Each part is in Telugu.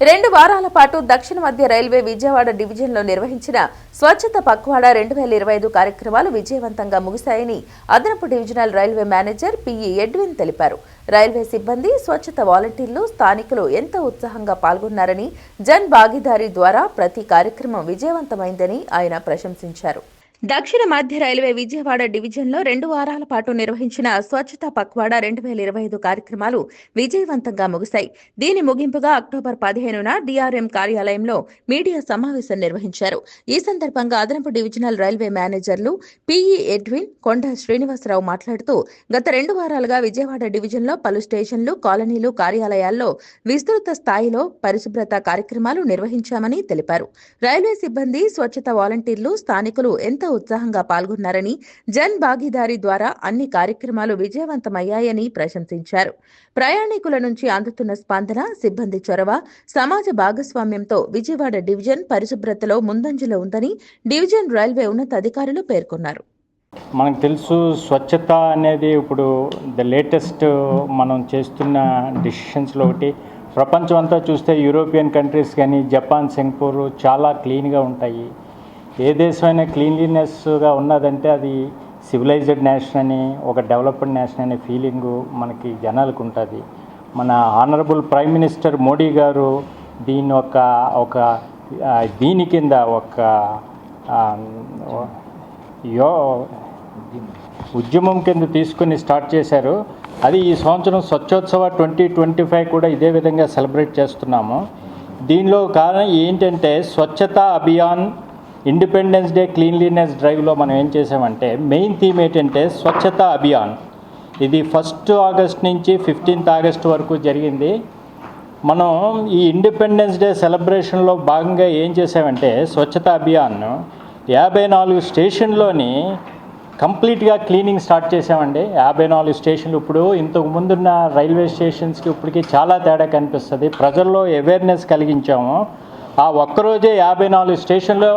రెండు వారాల పాటు దక్షిణ మధ్య రైల్వే విజయవాడ డివిజన్లో నిర్వహించిన స్వచ్ఛత పక్వాడా రెండు వేల ఇరవై ఐదు కార్యక్రమాలు విజయవంతంగా ముగిశాయని అదనపు divisional railway manager P E Edwin తెలిపారు. రైల్వే సిబ్బంది స్వచ్ఛత వాలంటీర్లు స్థానికులు ఎంతో ఉత్సాహంగా పాల్గొన్నారని జన్ భాగీదారీ ద్వారా ప్రతి కార్యక్రమం విజయవంతమైందని ఆయన ప్రశంసించారు. దక్షిణ మధ్య రైల్వే విజయవాడ డివిజన్లో రెండు వారాల పాటు నిర్వహించిన స్వచ్ఛతా పక్వాడా రెండు వేల ఇరవై ఐదు కార్యక్రమాలు విజయవంతంగా ముగిశాయి. దీని ముగింపుగా అక్టోబర్ పదిహేనున డిఆర్ఎం కార్యాలయంలో మీడియా సమావేశం నిర్వహించారు. ఈ సందర్భంగా అదనపు డివిజనల్ రైల్వే మేనేజర్లు P E Edwin Konda Srinivasarao మాట్లాడుతూ గత రెండు వారాలుగా విజయవాడ డివిజన్లో పలు స్టేషన్లు కాలనీలు కార్యాలయాల్లో విస్తృత స్థాయిలో పరిశుభ్రత కార్యక్రమాలు నిర్వహించామని తెలిపారు. రైల్వే సిబ్బంది స్వచ్ఛత వాలంటీర్లు స్థానికులు ఎంత ఉత్సాహంగా పాల్గొన్నారని జన్ భాగీదారీ ద్వారా అన్ని కార్యక్రమాలు విజయవంతమయ్యాయని ప్రశంసించారు. ప్రయాణికుల నుంచి అందుతున్న స్పందన సిబ్బంది చొరవ సమాజ భాగస్వామ్యంతో విజయవాడ డివిజన్ పరిశుభ్రతలో ముందంజలో ఉందని డివిజన్ రైల్వే ఉన్నతాధికారులు పేర్కొన్నారు. మనకు తెలుసు స్వచ్ఛత అనేది ఇప్పుడు ద లేటెస్ట్ మనం చేస్తున్న డిసిషన్స్లో ఒకటి. ప్రపంచం అంతా చూస్తే యూరోపియన్ కంట్రీస్ కానీ జపాన్ సింగపూర్ చాలా క్లీన్గా ఉంటాయి. ఏ దేశమైనా క్లీన్లీనెస్గా ఉన్నదంటే అది సివిలైజ్డ్ నేషన్ అని ఒక డెవలప్డ్ నేషన్ అనే ఫీలింగు మనకి జనాలకు ఉంటుంది. మన ఆనరబుల్ ప్రైమ్ మినిస్టర్ మోడీ గారు దీని ఒక ఒక దీని కింద ఒక యో ఉద్యమం కింద తీసుకుని స్టార్ట్ చేశారు. అది ఈ సంవత్సరం స్వచ్ఛోత్సవ ట్వంటీ ట్వంటీ ఫైవ్ కూడా ఇదే విధంగా సెలబ్రేట్ చేస్తున్నాము. దీనిలో కారణం ఏంటంటే Swachhata Abhiyan independence day cleanliness డ్రైవ్లో మనం ఏం చేసామంటే మెయిన్ థీమ్ ఏంటంటే స్వచ్ఛత అభియాన్. ఇది ఫస్ట్ ఆగస్ట్ నుంచి ఫిఫ్టీన్త్ ఆగస్ట్ వరకు జరిగింది. మనం ఈ ఇండిపెండెన్స్ డే సెలబ్రేషన్లో భాగంగా ఏం చేసామంటే స్వచ్ఛత అభియాన్ యాభై నాలుగు స్టేషన్లోని కంప్లీట్గా క్లీనింగ్ స్టార్ట్ చేసామండి యాభై నాలుగు స్టేషన్లు ఇప్పుడు ఇంతకు ముందున్న రైల్వే స్టేషన్స్కి ఇప్పటికి చాలా తేడా కనిపిస్తుంది. ప్రజల్లో అవేర్నెస్ కలిగించాము. ఆ ఒక్కరోజే యాభై నాలుగు స్టేషన్లో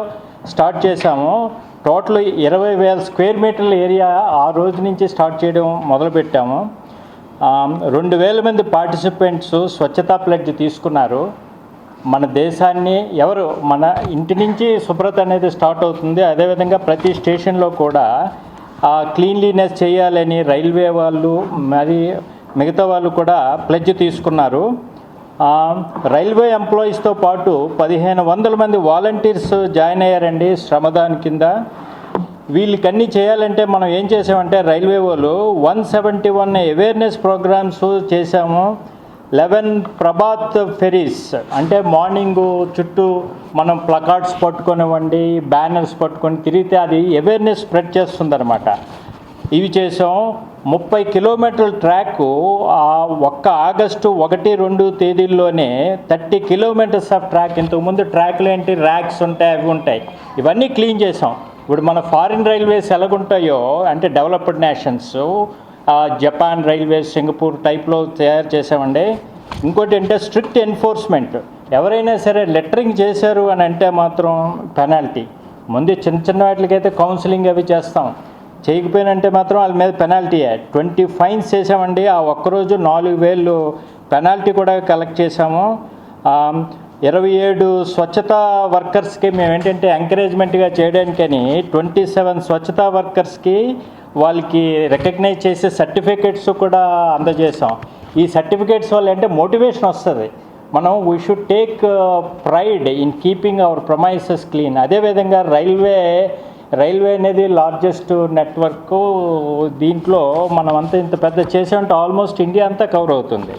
స్టార్ట్ చేశాము. టోటల్ ఇరవై వేల స్క్వేర్ మీటర్ల ఏరియా ఆ రోజు నుంచి స్టార్ట్ చేయడం మొదలుపెట్టాము రెండు వేల మంది పార్టిసిపెంట్స్ స్వచ్ఛతా ప్లెడ్జ్ తీసుకున్నారు. మన దేశాన్ని ఎవరు మన ఇంటి నుంచి శుభ్రత అనేది స్టార్ట్ అవుతుంది. అదేవిధంగా ప్రతి స్టేషన్లో కూడా ఆ క్లీన్లీనెస్ చేయాలని రైల్వే వాళ్ళు మరి మిగతా వాళ్ళు కూడా ప్లెడ్జ్ తీసుకున్నారు. రైల్వే ఎంప్లాయీస్తో పాటు పదిహేను వందల మంది వాలంటీర్స్ జాయిన్ అయ్యారండి శ్రమదాన్ కింద. వీళ్ళకన్నీ చేయాలంటే మనం ఏం చేసామంటే రైల్వే వాళ్ళు one seventy one awareness programs చేసాము లెవెన్ ప్రభాత్ ఫెరీస్ అంటే మార్నింగ్ చుట్టూ మనం ప్లకార్డ్స్ పట్టుకునివ్వండి బ్యానర్స్ పట్టుకొని తిరిగితే అది అవేర్నెస్ స్ప్రెడ్ చేస్తుందన్నమాట. ఇవి చేసాం. ముప్పై కిలోమీటర్ల ట్రాక్ ఆ ఒక్క ఆగస్టు ఒకటి రెండు తేదీల్లోనే థర్టీ కిలోమీటర్స్ ఆఫ్ ట్రాక్. ఇంతకుముందు ట్రాక్లు ఏంటి? ర్యాక్స్ ఉంటాయి అవి ఉంటాయి. ఇవన్నీ క్లీన్ చేసాం ఇప్పుడు మన ఫారిన్ రైల్వేస్ ఎలాగుంటాయో అంటే developed nations Japan railways Singapore టైప్లో తయారు చేసామండి ఇంకోటి అంటే స్ట్రిక్ట్ ఎన్ఫోర్స్మెంట్. ఎవరైనా సరే లెటరింగ్ చేశారు అని అంటే మాత్రం పెనాల్టీ. ముందు చిన్న చిన్న వాటికైతే కౌన్సిలింగ్ అవి చేస్తాం. చేయకపోయినంటే మాత్రం వాళ్ళ మీద పెనాల్టీ ట్వంటీ ఫైన్స్ చేసామండి ఆ ఒక్కరోజు నాలుగు వేలు పెనాల్టీ కూడా కలెక్ట్ చేసాము ఇరవై ఏడు స్వచ్ఛతా వర్కర్స్కి మేము ఏంటంటే ఎంకరేజ్మెంట్గా చేయడానికని ట్వంటీ సెవెన్ స్వచ్ఛతా వర్కర్స్కి వాళ్ళకి రికగ్నైజ్ చేసే సర్టిఫికేట్స్ కూడా అందజేసాం ఈ సర్టిఫికేట్స్ వల్ల అంటే మోటివేషన్ వస్తుంది. మనం we should take pride in keeping our premises clean అదేవిధంగా రైల్వే రైల్వే అనేది లార్జెస్ట్ నెట్వర్క్ దీంట్లో మనమంతా ఇంత పెద్ద చేసామంటే ఆల్మోస్ట్ ఇండియా అంతా కవర్ అవుతుంది.